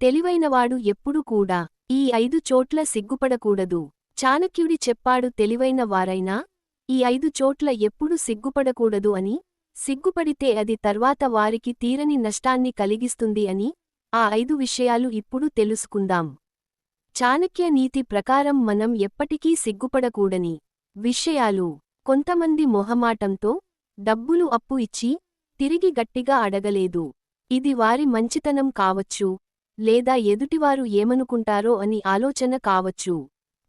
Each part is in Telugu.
తెలివైనవాడు ఎప్పుడు కూడా ఈ ఐదు చోట్ల సిగ్గుపడకూడదు. చాణక్యుడి చెప్పాడు తెలివైన వారైనా ఈ ఐదు చోట్ల ఎప్పుడు సిగ్గుపడకూడదు అని సిగ్గుపడితే అది తర్వాత వారికి తీరని నష్టాన్ని కలిగిస్తుంది అని ఆ ఐదు విషయాలు ఇప్పుడు తెలుసుకుందాం. చాణక్య నీతి ప్రకారం మనం ఎప్పటికీ సిగ్గుపడకూడని విషయాలు కొంతమంది మొహమాటంతో డబ్బులు అప్పు ఇచ్చి తిరిగి గట్టిగా అడగలేదు. ఇది వారి మంచితనం కావచ్చు లేదా ఎదుటివారు ఏమనుకుంటారో అని ఆలోచన కావచ్చు.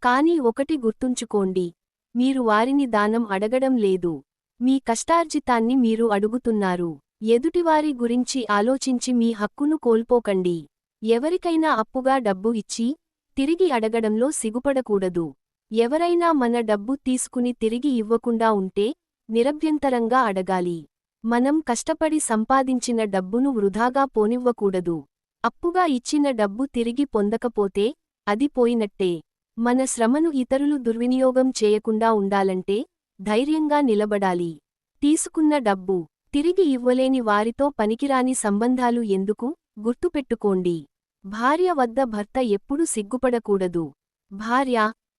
కాని ఒకటి గుర్తుంచుకోండి. మీరు వారిని దానం అడగడం లేదు. మీ కష్టార్జితాన్ని మీరు అడుగుతున్నారు. ఎదుటివారి గురించి ఆలోచించి మీ హక్కును కోల్పోకండి. ఎవరికైనా అప్పుగా డబ్బు ఇచ్చి తిరిగి అడగడంలో సిగుపడకూడదు. ఎవరైనా మన డబ్బు తీసుకుని తిరిగి ఇవ్వకుండా ఉంటే నిరభ్యంతరంగా అడగాలి. మనం కష్టపడి సంపాదించిన డబ్బును వృధాగా పోనివ్వకూడదు. అప్పుగా ఇచ్చిన డబ్బు తిరిగి పొందకపోతే అది పోయినట్టే. మన శ్రమను ఇతరులు దుర్వినియోగం చేయకుండా ఉండాలంటే ధైర్యంగా నిలబడాలి. తీసుకున్న డబ్బు తిరిగి ఇవ్వలేని వారితో పనికిరాని సంబంధాలు ఎందుకు? గుర్తుపెట్టుకోండి. భార్య వద్ద భర్త ఎప్పుడు సిగ్గుపడకూడదు. భార్య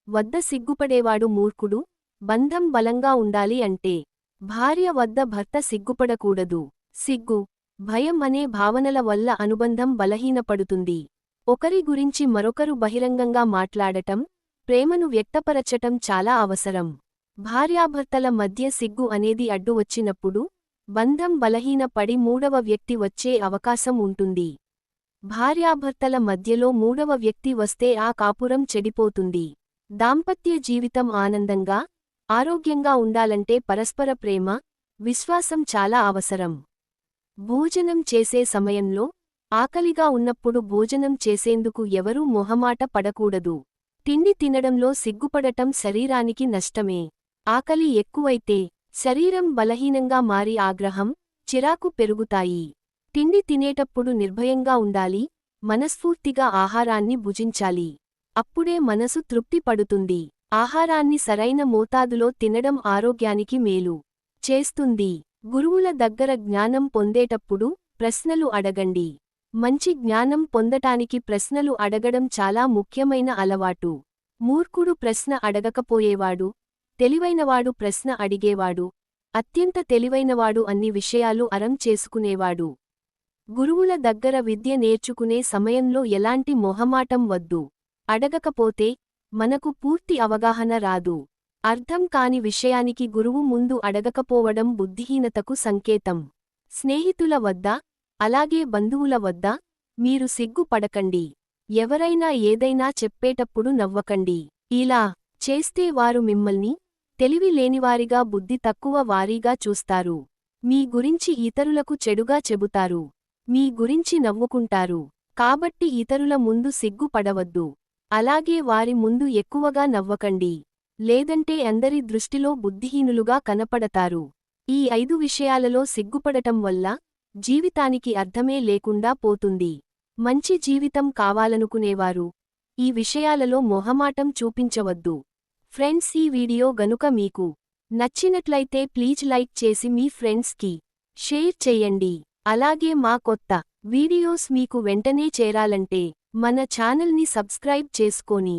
వద్ద సిగ్గుపడేవాడు మూర్ఖుడు బంధం బలంగా ఉండాలి అంటే భార్య వద్ద భర్త సిగ్గుపడకూడదు. సిగ్గు భయం అనే భావనల వల్ల అనుబంధం బలహీనపడుతుంది. ఒకరి గురించి మరొకరు బహిరంగంగా మాట్లాడటం ప్రేమను వ్యక్తపరచటం చాలా అవసరం. భార్యాభర్తల మధ్య సిగ్గు అనేది అడ్డు వచ్చినప్పుడు బంధం బలహీనపడి మూడవ వ్యక్తి వచ్చే అవకాశం ఉంటుంది. భార్యాభర్తల మధ్యలో మూడవ వ్యక్తి వస్తే ఆ కాపురం చెడిపోతుంది. దాంపత్య జీవితం ఆనందంగా ఆరోగ్యంగా ఉండాలంటే పరస్పర ప్రేమ విశ్వాసం చాలా అవసరం. భోజనం చేసే సమయంలో ఆకలిగా ఉన్నప్పుడు భోజనం చేసేందుకు ఎవరూ మొహమాట పడకూడదు. తిండి తినడంలో సిగ్గుపడటం శరీరానికి నష్టమే. ఆకలి ఎక్కువైతే శరీరం బలహీనంగా మారి ఆగ్రహం చిరాకు పెరుగుతాయి. తిండి తినేటప్పుడు నిర్భయంగా ఉండాలి మనస్ఫూర్తిగా ఆహారాన్ని భుజించాలి. అప్పుడే మనసు తృప్తి పడుతుంది. ఆహారాన్ని సరైన మోతాదులో తినడం ఆరోగ్యానికి మేలు. చేస్తుంది. గురువుల దగ్గర జ్ఞానం పొందేటప్పుడు ప్రశ్నలు అడగండి. మంచి జ్ఞానం పొందటానికి ప్రశ్నలు అడగడం చాలా ముఖ్యమైన అలవాటు. మూర్ఖుడు ప్రశ్న అడగకపోయేవాడు తెలివైనవాడు ప్రశ్న అడిగేవాడు అత్యంత తెలివైనవాడు అన్ని విషయాలు అరం చేసుకునేవాడు. గురువుల దగ్గర విద్య నేర్చుకునే సమయంలో ఎలాంటి మొహమాటం వద్దు. అడగకపోతే మనకు పూర్తి అవగాహన రాదు. అర్థం కాని విషయానికి గురువు ముందు అడగకపోవడం బుద్ధిహీనతకు సంకేతం. స్నేహితుల వద్ద అలాగే బంధువుల వద్ద మీరు సిగ్గుపడకండి. ఎవరైనా ఏదైనా చెప్పేటప్పుడు నవ్వకండి. ఇలా చేస్తే వారు మిమ్మల్ని తెలివి లేనివారిగా బుద్ధి తక్కువ వారీగా చూస్తారు. మీ గురించి ఇతరులకు చెడుగా చెబుతారు. మీ గురించి నవ్వుకుంటారు. కాబట్టి ఇతరుల ముందు సిగ్గుపడవద్దు. అలాగే వారి ముందు ఎక్కువగా నవ్వకండి. లేదంటే అందరి దృష్టిలో బుద్ధిహీనులుగా కనపడతారు. ఈ ఐదు విషయాలలో సిగ్గుపడటం వల్ల జీవితానికి అర్థమే లేకుండా పోతుంది. మంచి జీవితం కావాలనుకునేవారు. ఈ విషయాలలో మొహమాటం చూపించవద్దు. ఫ్రెండ్స్ ఈ వీడియో గనుక మీకు నచ్చినట్లయితే ప్లీజ్ లైక్ చేసి మీ ఫ్రెండ్స్కి షేర్ చెయ్యండి అలాగే మా కొత్త వీడియోస్ మీకు వెంటనే చేరాలంటే మన ఛానల్ని సబ్స్క్రైబ్ చేసుకొని